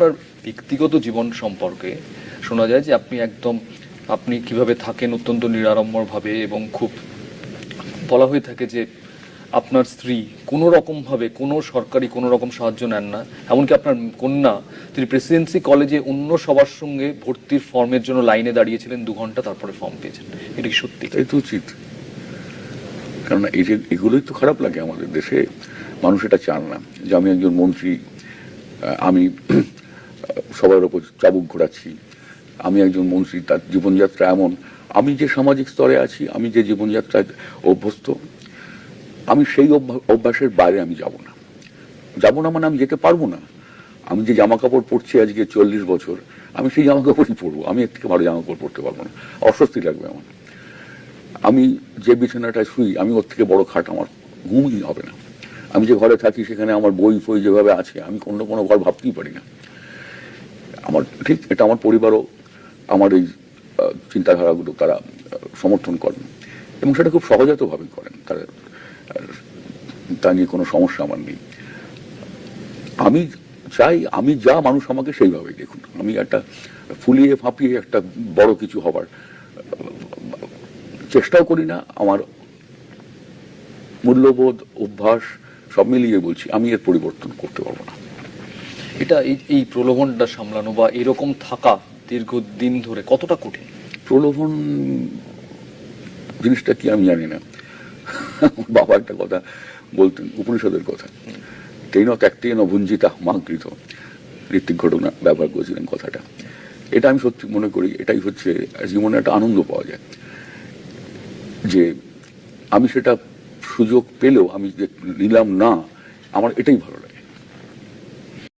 আপনার ব্যক্তিগত জীবন সম্পর্কে শোনা যায় যে আপনি একদম, আপনি কীভাবে থাকেন অত্যন্ত নিরাড়ম্বরভাবে এবং খুব বলা হয়ে থাকে যে আপনার স্ত্রী কোনো রকমভাবে, কোনো সরকারি কোনো রকম সাহায্য নেন না। এমনকি আপনার কন্যা, তিনি প্রেসিডেন্সি কলেজে অন্য সবার সঙ্গে ভর্তির ফর্মের জন্য লাইনে দাঁড়িয়েছিলেন, দু ঘণ্টা তারপরে ফর্ম পেয়েছেন। এটা কি সত্যি। এই তো উচিত। কারণ এই যে, এগুলোই তো খারাপ লাগে আমাদের দেশে। মানুষ এটা চান না। যে আমি একজন মন্ত্রী আমি সবার ওপর চাবুক ঘোরাচ্ছি। আমি একজন মন্ত্রী, তার জীবনযাত্রা এমন। আমি যে সামাজিক স্তরে আছি, আমি যে জীবনযাত্রায় অভ্যস্ত, আমি সেই অভ্যা- অভ্যাসের বাইরে আমি যাব না। যাব না মানে আমি যেতে পারব না। আমি যে জামা কাপড় পরছি আজকে চল্লিশ বছর, আমি সেই জামা কাপড়ই পরবো। আমি এর থেকে ভালো জামা কাপড় পরতে পারব না। অস্বস্তি লাগবে আমার। আমি যে বিছানাটায় শুই, আমি ওর থেকে বড় খাট আমার ঘুমই হবে না। আমি যে ঘরে থাকি, সেখানে আমার বই ফই যেভাবে আছে, আমি কোনো কোনো ঘর ভাবতেই পারি না। আমার, ঠিক, এটা আমার পরিবারও আমার এই চিন্তাধারাগুলো তারা সমর্থন করেন। এবং সেটা খুব সহজাতভাবে করেন। তারা তা নিয়ে কোনো সমস্যা আমার নেই। আমি চাই, আমি যা মানুষ আমাকে সেইভাবেই দেখুন। আমি একটা ফুলিয়ে ফাঁপিয়ে একটা বড় কিছু হবার চেষ্টাও করি না। আমার মূল্যবোধ, অভ্যাস সব মিলিয়ে বলছি, আমি এর পরিবর্তন করতে পারব না। এটা এই প্রলোভনটা সামলানো বা এরকম থাকা দীর্ঘদিন ধরে কতটা কঠিন? প্রলোভন জিনিসটা কি আমি জানি না। বাবা একটা কথা বলতেন, উপনিষদের কথা। তেন ত্যাগতেন ভুঞ্জিতা মাকৃত। ঋত্বিক ঘটনা ব্যবহার করেছিলেন কথাটা। এটা আমি সত্যি মনে করি, এটাই হচ্ছে জীবনে একটা আনন্দ পাওয়া যায়। যে আমি সেটা সুযোগ পেলেও, আমি যে নিলাম না, আমার এটাই ভালো লাগে।